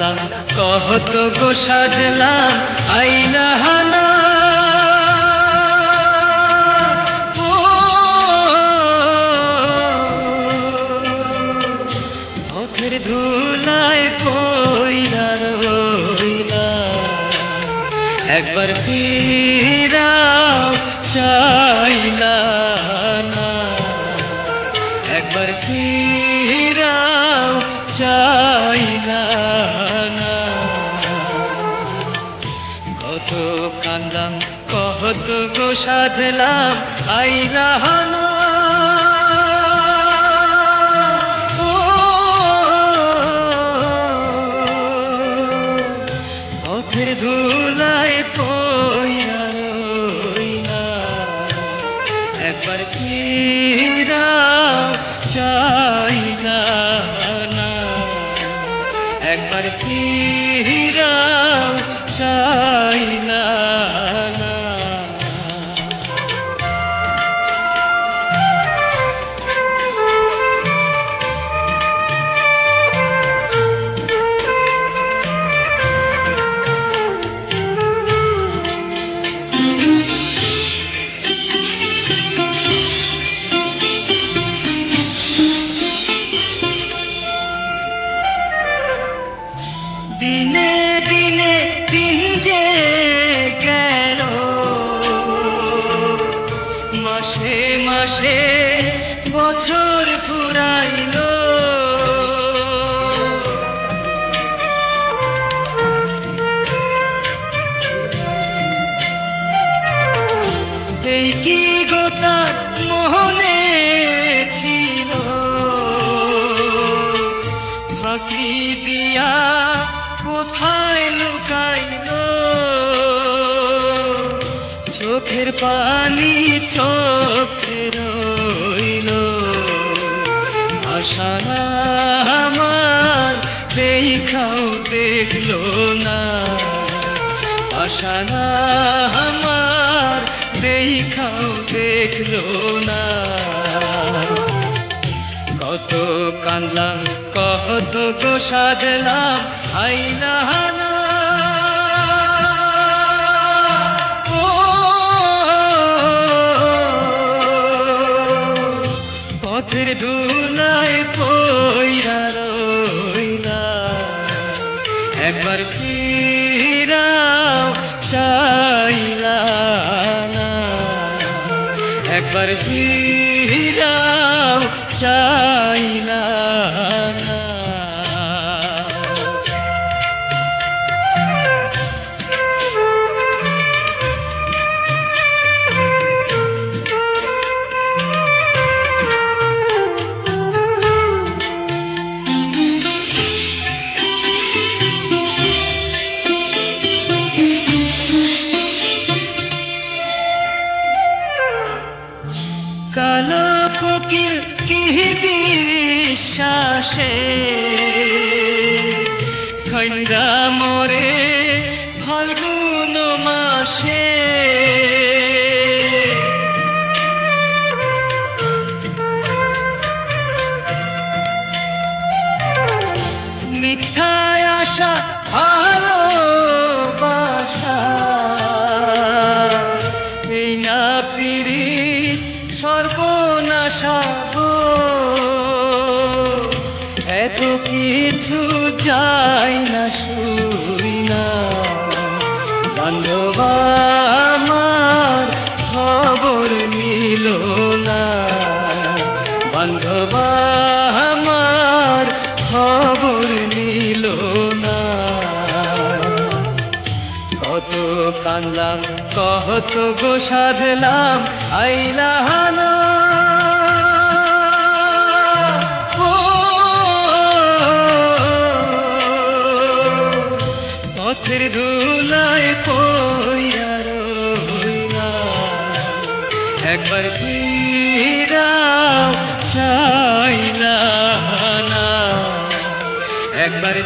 কত গো সাজলাম আইলা হানা। পথের ধুলায় কইরা রইলা। একবার ফিরাও চাইলা না। একবার ফিরাও চাইলা কত গো সাধলাম আইলা ও, পথের ধুলায় রইলা একবার ফিরাও চাইলা না। একবার ফিরাও চাইলা না। চোখের পানি চোখে রইল। আশা আমার, দেখাও দেখল না। আশা না আমার, দেখাও দেখল না। কত কান্দলাম কত গো সাজলাম আইলা একবার ফিরাও চাইলা বিশ্বাসে খন্দা মোরে ফাল্গুন মাসে। মিথ্যায় আশা ভালোবাসা। এই পিড়ি সর্বনাশা এত কিছু যায় না শুই না। বান্ধব আমার খবর নিল না। বান্ধব আমার খবর নিল না। কত কান্দলাম কত গো সাধলাম, আইলা না একবার ফিরাও চাইলা না। একবার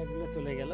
কথাগুলো চলে গেল।